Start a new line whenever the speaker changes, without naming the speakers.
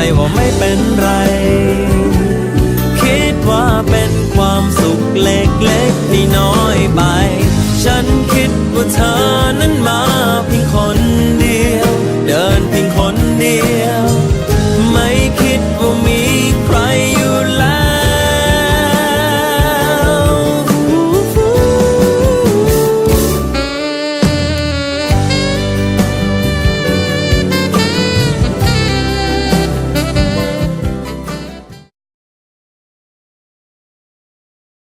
ใจว่าไม่เป็นไร คิดว่าเป็นความสุขเล็กๆที่น้อยไป ฉันคิดว่าเธอนั้น